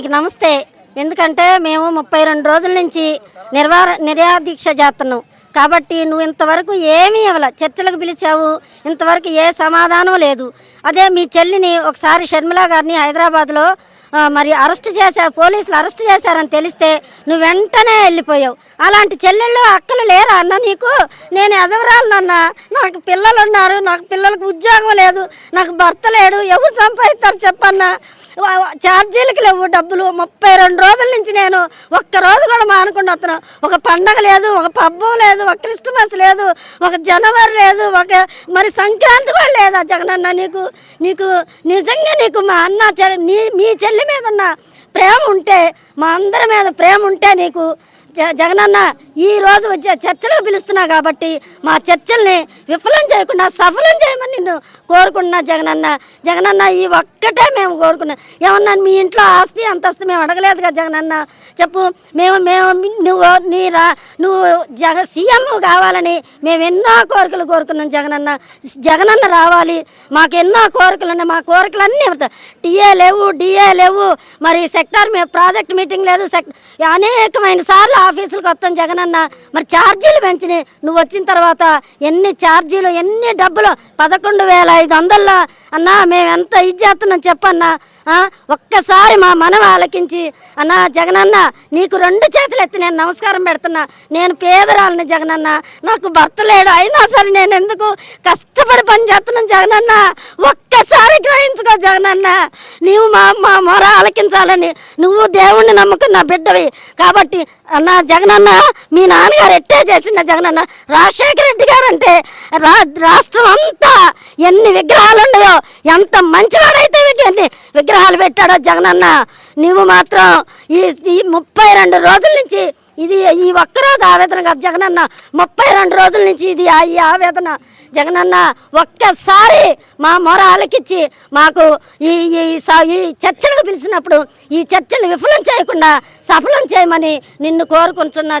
మీకు నమస్తే. ఎందుకంటే మేము ముప్పై రెండు రోజుల నుంచి నిర్వా నిర్యాదీక్ష చేస్తున్నాం. కాబట్టి నువ్వు ఇంతవరకు ఏమీ ఇవ్వలే. చర్చలకు పిలిచావు. ఇంతవరకు ఏ సమాధానం లేదు. అదే మీ చెల్లిని ఒకసారి షర్మిల గారిని హైదరాబాద్లో మరి అరెస్ట్ చేశారు పోలీసులు అరెస్ట్ చేశారని తెలిస్తే నువ్వు వెంటనే వెళ్ళిపోయావు. అలాంటి చెల్లెళ్ళు అక్కలు లేరా అన్న నీకు? నేను ఎదవరాలన్న నాకు పిల్లలు ఉన్నారు నాకు పిల్లలకు ఉద్యోగం లేదు. నాకు భర్త లేడు. ఎవరు సంపాదిస్తారు చెప్పన్నా? ఛార్జీలకు లేవు డబ్బులు. ముప్పై రెండు రోజుల నుంచి నేను ఒక్క రోజు కూడా మానుకుండా వస్తున్నా. ఒక పండగ లేదు ఒక పబ్బం లేదు ఒక క్రిస్మస్ లేదు ఒక జనవరి లేదు ఒక మరి సంక్రాంతి కూడా లేదా జగనన్న నీకు? నీకు నిజంగా నీకు మా అన్న చెల్లి నీ మీ చెల్లి మీద ఉన్న ప్రేమ ఉంటే మా అందరి మీద ప్రేమ ఉంటే నీకు జగనన్న ఈ రోజు వచ్చే చర్చలకు పిలుస్తున్నా కాబట్టి మా చర్చల్ని విఫలం చేయకుండా సఫలం చేయమని నిన్ను కోరుకుంటున్నా జగనన్న. జగనన్న ఈ ఒక్కటే మేము కోరుకున్నాం ఏమన్నా మీ ఇంట్లో ఆస్తి అంతస్తు మేము అడగలేదుగా జగనన్న. చెప్పు మేము మేము నువ్వు నీ రా నువ్వు జగ సీఎం కావాలని మేము ఎన్నో కోరికలు కోరుకున్నాం జగనన్న. జగనన్న రావాలి మాకు ఎన్నో కోరికలు ఉన్నాయి మా కోరికలన్నీ టీఏ లేవు డిఏ లేవు మరి సెక్టార్ మీ ప్రాజెక్ట్ మీటింగ్ లేదు సెక్ అనేకమైన సార్లు ఆఫీసులకు వస్తాం జగనన్న. మరి ఛార్జీలు పెంచినాయి నువ్వు వచ్చిన తర్వాత ఎన్ని ఛార్జీలు ఎన్ని డబ్బులు? పదకొండు వేల ఐదు వందల్లో. అన్నా మేము ఎంత ఇది చేస్తున్నాం చెప్పన్నా? ఒక్కసారి మా మనం ఆలకించి. అన్నా జగనన్న నీకు రెండు చేతులు ఎత్తి నేను నమస్కారం పెడుతున్నా. నేను పేదరాలని జగనన్న. నాకు భర్త లేడు. అయినా సరే నేను ఎందుకు కష్టపడి పని చేస్తున్నాను జగనన్న ఒక్కసారి గ్రహించుకో జగనన్న. నీవు మా మా మొర ఆలకించాలని నువ్వు దేవుణ్ణి నమ్ముకున్న బిడ్డవి. కాబట్టి అన్న జగనన్న మీ నాన్నగారు ఎట్టే చేసిన జగనన్న? రాజశేఖర రెడ్డి గారు అంటే రా రాష్ట్రం అంతా ఎన్ని విగ్రహాలు ఉన్నాయో ఎంత మంచివాడైతే విగ్రహాలు పెట్టాడో జగనన్న నువ్వు మాత్రం ఈ ఈ ముప్పై రెండు రోజుల నుంచి ఇది ఈ ఒక్కరోజు ఆవేదన కాదు జగనన్న ముప్పై రెండు రోజుల నుంచి ఇది ఆ- ఈ ఆవేదన. జగనన్న ఒక్కసారి మా మొర ఆలకిచ్చి మాకు ఈ ఈ స- ఈ చర్చలకు పిలిచినప్పుడు ఈ చర్చలు విఫలం చేయకుండా సఫలం చేయమని నిన్ను కోరుకుంటున్నా.